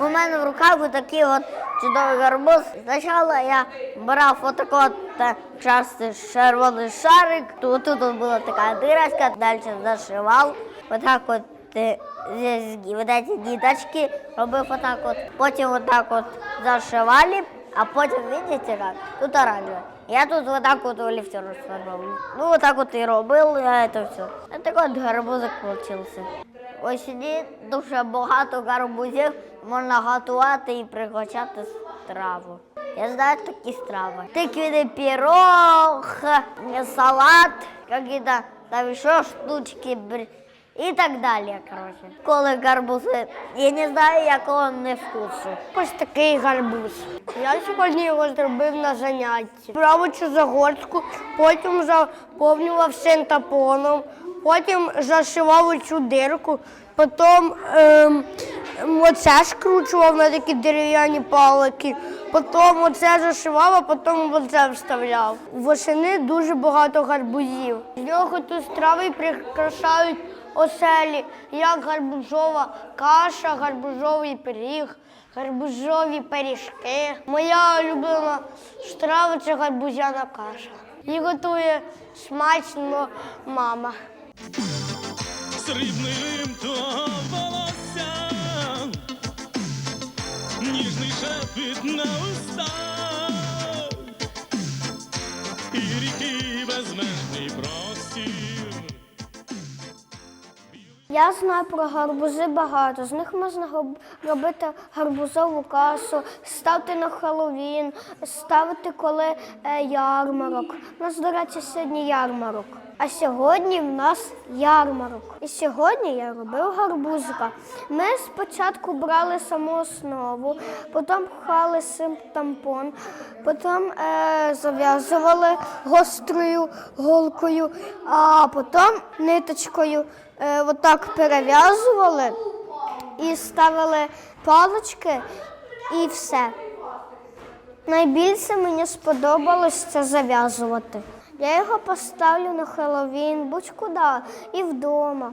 У мене в руках отакий от чудовий гарбуз. Спочатку я брав отак от е, частий червоний шарик, тут, тут була така дырочка, далі зашивав. Отак от е, вот эти ниточки робив отак от. Потім отак от зашивали, а потім, видите как, тут оранжеве. Я тут вот так вот лифтер робив. Ну, вот так вот і робив, а это все. Вот такой от гарбузик получился. Осені дуже багато гарбузів можна готувати і пригощати страву. Я знаю такі страви. Тиквіний пірог, салат, какие-то там ще штучки і так далі. Коротше. Коли гарбузи, я не знаю, якого не вкусу. Ось такий гарбуз. Я сьогодні його зробив на занятті. Цю загорську, потім заповнював синтапоном, потім зашивав цю дирку, потім ем, оце скручував на такі дерев'яні палики, потім оце зашивав, а потім оце вставляв. Восени дуже багато гарбузів. З нього тут страви прикрашають оселі, як гарбузова каша, гарбузовий пиріг, гарбузові пиріжки. Моя улюблена страва це гарбузяна каша. Її готує смачно мама. Срібний лим твого волосся, ніжний шепіт на устах, Я знаю про гарбузи багато. З них можна робити гарбузову касу, ставити на Хеллоуін, ставити коли е, ярмарок. У нас, до речі, сьогодні ярмарок. А сьогодні в нас ярмарок. І сьогодні я робив гарбузика. Ми спочатку брали саму основу, потім пхали сим тампон, потім е, зав'язували гострою голкою, а потім ниточкою отак перев'язували і ставили палички і все. Найбільше мені сподобалось це зав'язувати. Я його поставлю на Хеллоуін, будь-куди і вдома.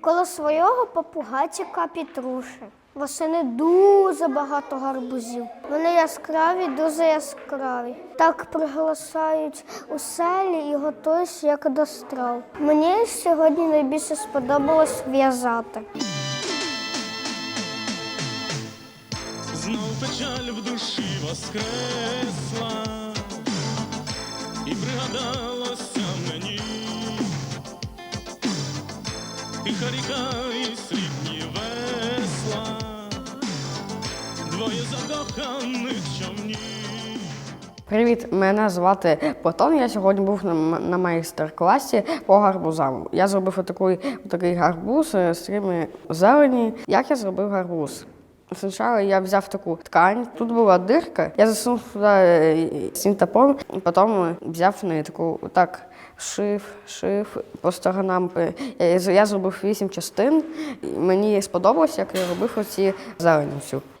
Коло свого попугайчика Петруші. Восени дуже багато гарбузів. Вони яскраві, дуже яскраві. Так приглашають у селі і готують як до страв. Мені сьогодні найбільше сподобалось в'язати. Знов печаль в душі воскресла, і пригадалося мені, тиха ріка двоє закоханих човнів. Привіт, мене звати Платон. Я сьогодні був на, на майстер-класі по гарбузам. Я зробив отакий, отакий гарбуз е, з такими зелені. Як я зробив гарбуз? Спочатку я взяв таку ткань, тут була дирка, я засунув туди е, синтепон, потім взяв нитку, так шив, шив по сторонам. Я, я зробив вісім частин. І Мені сподобалось, як я робив оці зелені.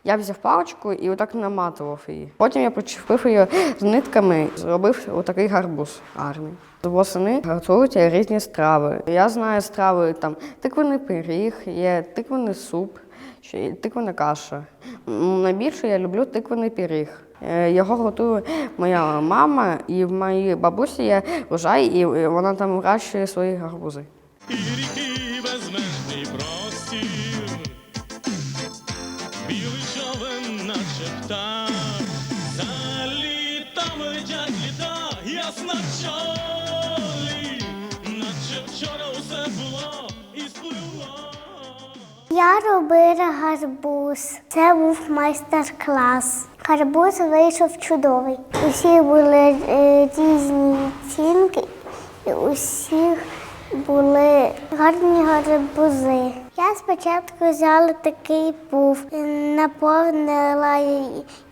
Я взяв паличку і отак наматував її. Потім я почепив її з нитками, зробив отакий гарбуз гарний. Восени готують різні страви. Я знаю страви там тиквений пиріг, є тиквений суп, тиквена каша. Найбільше я люблю тиквений пиріг. Е, Його готує моя мама, і в моїй бабусі є врожай, і вона там вирощує свої гарбузи. Я робила гарбуз. Це був майстер-клас. Гарбуз вийшов чудовий. Усі були е, різні відтінки, і усіх були гарні гарбузи. Я спочатку взяла такий пуф, наповнила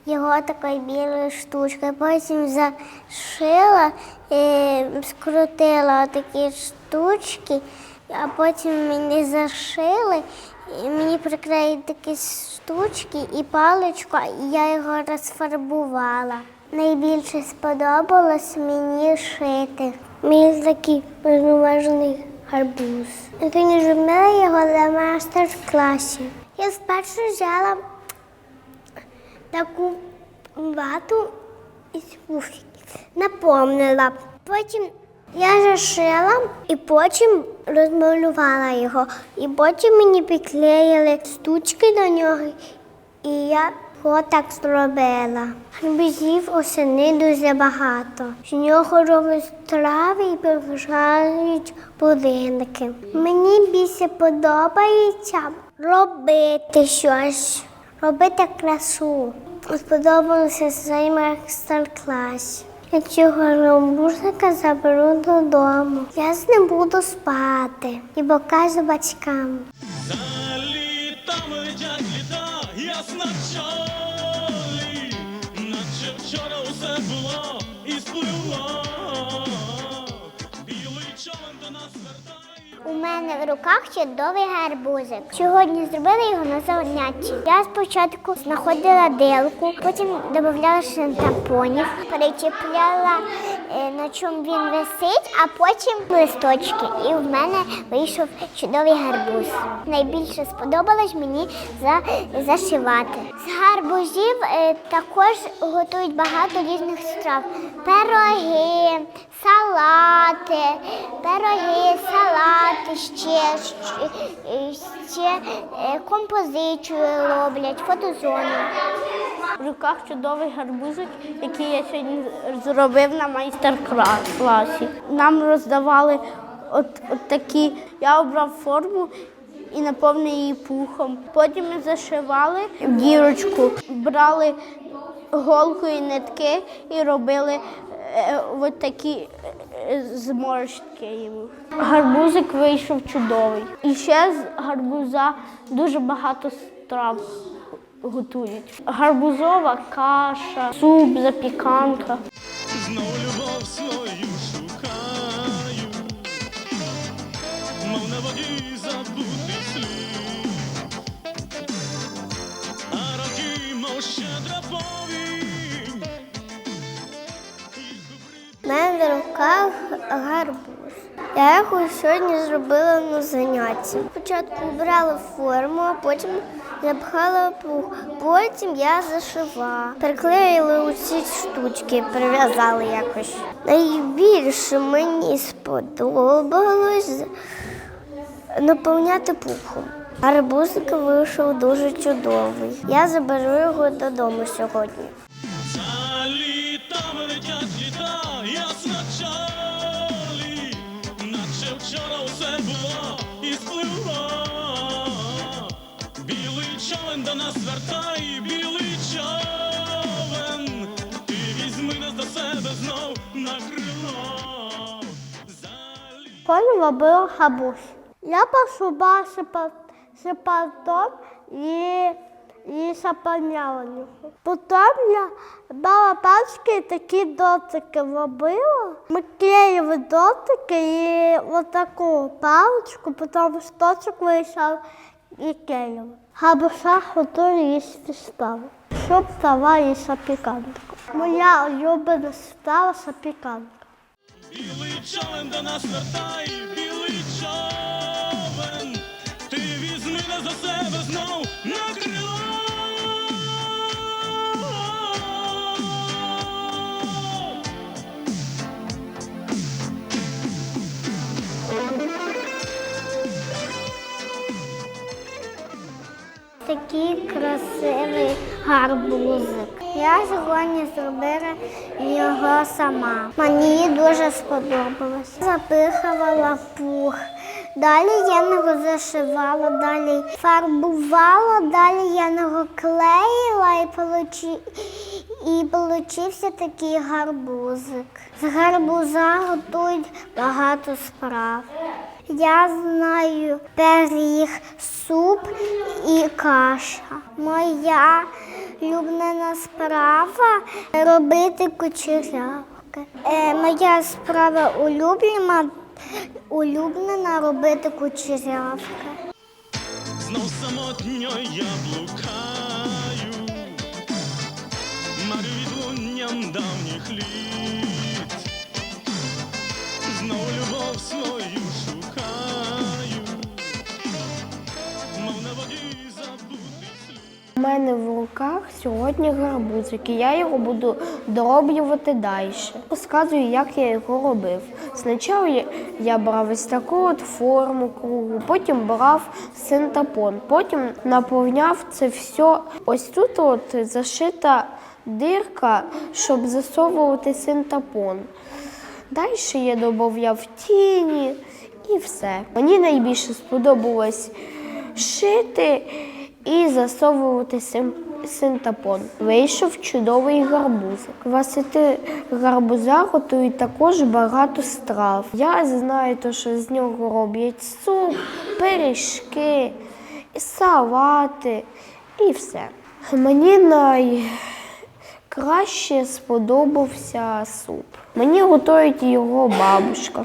його такою білою штучкою, потім зашила, е, скрутила такі штучки а потім мені зашили І мені приклеїли такі штучки і паличку, і я його розфарбувала. Найбільше сподобалось мені шити. Мій такий повноважений гарбуз. Сьогодні зробила його на майстер-класі. Я спершу взяла таку вату із пуфіків, наповнила. Потім я зашила і потім розмалювала його. І потім мені приклеїли штучки до нього, і я його так зробила. Гарбузів осени дуже багато. З нього роблять трави і прикрашають будинки. Мені більше подобається робити щось, робити красу. Сподобалося цей майстер-клас. Я цього ромбурника заберу додому. Я з ним буду спати і покажу батькам. За літами летять літа, ясна чолі, наче вчора усе було і сплило. У мене в руках чудовий гарбузик. Сьогодні зробили його на занятті. Я спочатку знаходила дилку, потім додавала шинтапонів, перечіпляла е, на чому він висить, а потім листочки. І в мене вийшов чудовий гарбуз. Найбільше сподобалось мені за, зашивати. З гарбузів е, також готують багато різних страв: пироги, салати, пироги, салати, ще, ще, е, композицію роблять, фотозону. В руках чудовий гарбузик, який я сьогодні зробив на майстер-класі. Нам роздавали от, от такі. Я обрав форму і наповнив її пухом. Потім ми зашивали дірочку, брали голку і нитки і робили е, от такі е, зморшки йому. Гарбузик вийшов чудовий. І ще з гарбуза дуже багато страв готують. Гарбузова каша, суп, запіканка. Свою шукаю, мов на воді забутий слід, а роки, мов щедра повінь, мене в руках гарбуз. Я його сьогодні зробила на занятті. Спочатку брала форму, а потім запхала пух. Потім я зашивала. Приклеїли усі штучки, прив'язали якось. Найбільше мені сподобалось наповняти пухом. Гарбузик вийшов дуже чудовий. Я заберу його додому сьогодні. До нас вертає, білий човен, ти візьми нас до себе знов на крило. Потім робила хабусь. Я посуба сепартом і, і його. Потім я брала пачки і такі дотики робила. Ми клеїли дотики і отаку паличку, потім шточок вийшов і клеїли. Габуша готую їсти страви. Щоб стала і запіканка. Моя улюблена стала сапіканка. Білий човен до нас вертає, білий човен, ти візьми нас за себе знов красивий гарбузик. Я сьогодні зробила його сама. Мені дуже сподобалось. Запихувала пух. Далі я його зашивала, далі фарбувала, далі я його клеїла і получи... і такий гарбузик. З гарбуза готують багато справ. Я знаю пиріг, суп і каша. Моя улюблена справа робити кучерявки. Е, моя справа улюблена, улюблена робити кучерявки. Знов самотньо я блукаю, марю відлунням давніх літ, знов любов свою шукаю, мене в руках сьогодні гарбузик, і я його буду дороблювати далі. Розказую, як я його робив. Спочатку я, брав ось таку от форму кругу, потім брав синтапон, потім наповняв це все. Ось тут от зашита дирка, щоб засовувати синтапон. Далі я додавав тіні і все. Мені найбільше сподобалось шити і засовувати синтапон. Вийшов чудовий гарбузик. Квасити гарбуза готують також багато страв. Я знаю, то, що з нього роблять суп, пиріжки, салати і все. Мені найкраще сподобався суп. Мені готують його бабушка.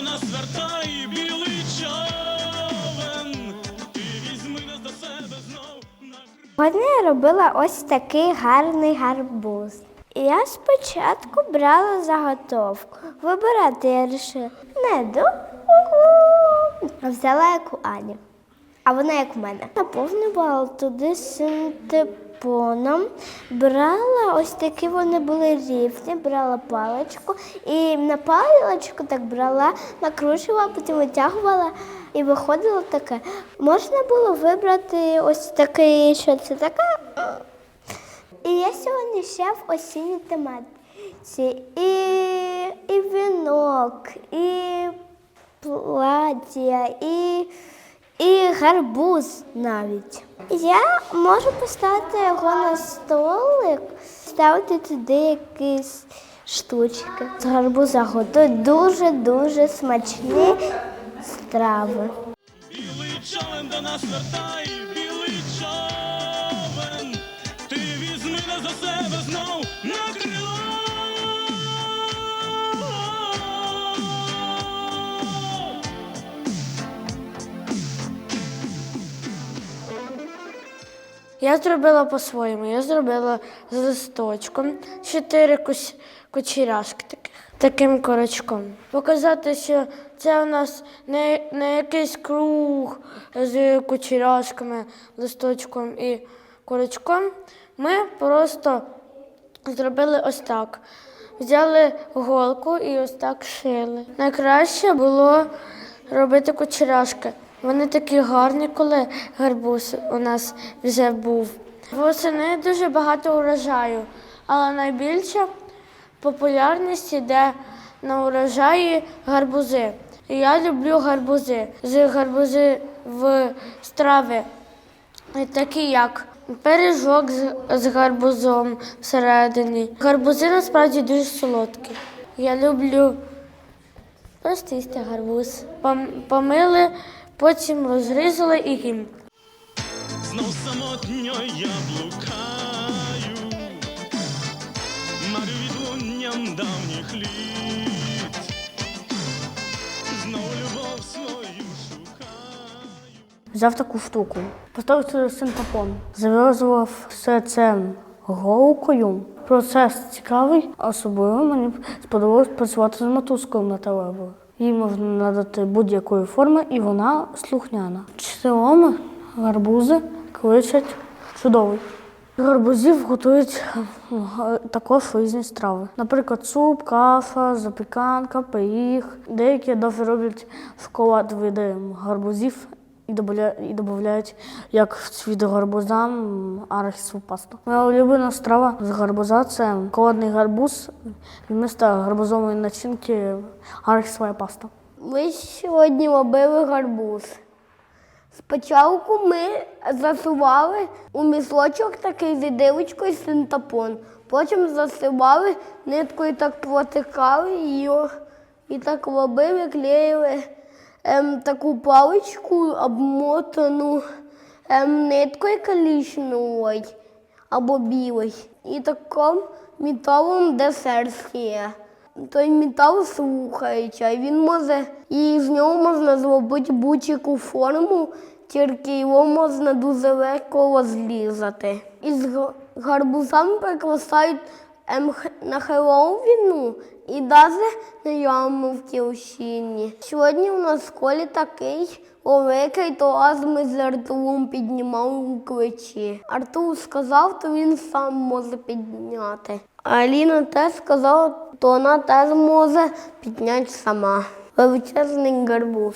До нас вертає, білий човен, ти візьми нас до себе знов. Сьогодні я робила ось такий гарний гарбуз. Я спочатку брала заготовку. Вибирати я вирішила не до взяла як у Ані. А вона як у мене. Наповнювала туди синтепоном, брала ось такі вони були рівні, брала паличку і на паличку так брала, накручувала, потім витягувала і виходило таке. Можна було вибрати ось такий, що це таке. І я сьогодні ще в осінній тематиці. І, і вінок, і плаття, і, і гарбуз навіть. Я можу поставити його на столик, ставити туди якісь штучки. З гарбуза готують дуже-дуже смачні страви. Білий човен до нас вертає, Я зробила по-своєму. Я зробила з листочком чотири кучеряшки таких, таким корочком. Показати, що це у нас не, не якийсь круг з кучеряшками, листочком і корочком. Ми просто зробили ось так. Взяли голку і ось так шили. Найкраще було робити кучеряшки. Вони такі гарні, коли гарбуз у нас вже був. Восени дуже багато урожаю, але найбільша популярність йде на урожаї гарбузи. Я люблю гарбузи. З гарбузи в страви такі як пиріжок з, гарбузом всередині. Гарбузи насправді дуже солодкі. Я люблю просто їсти гарбуз. Пом- Помили, потім розрізали і їм. Знов самотньо я блукаю, марю відлунням давніх літ, знов любов свою шукаю. Взяв таку штуку, поставив синтепон, зав'язував все це голкою. Процес цікавий, особливо мені сподобалось працювати з мотузкою металевою. Їй можна надати будь-якої форми, і вона слухняна. Цілому гарбузи кличуть чудовий. Гарбузів готують е, також різні страви. Наприклад, суп, каша, запіканка, пиріг. Деякі навіть роблять шоколад види гарбузів і додають, як в цвіт гарбуза м, арахісову пасту. Моя улюблена страва з гарбуза це холодний гарбуз вмісто гарбузової начинки арахісова паста. Ми сьогодні робили гарбуз. Спочатку ми засували у місочок такий з дивочкою синтапон. Потім засивали ниткою так протикали її і так робили, клеїли ем, таку паличку обмотану ем, ниткою калічною. або білий. І таким металом десерт є. Той метал слухається, і він може, і з нього можна зробити будь-яку форму, тільки його можна дуже легко розрізати. І з гарбузами прикрашають х- на Хеллоуіну і навіть на ярмарці у. Сьогодні у нас в школі такий великий клас ми з Артуром піднімали у кличі. Артур сказав, то він сам може підняти. А Аліна теж сказала, то вона теж може підняти сама. Величезний гарбуз.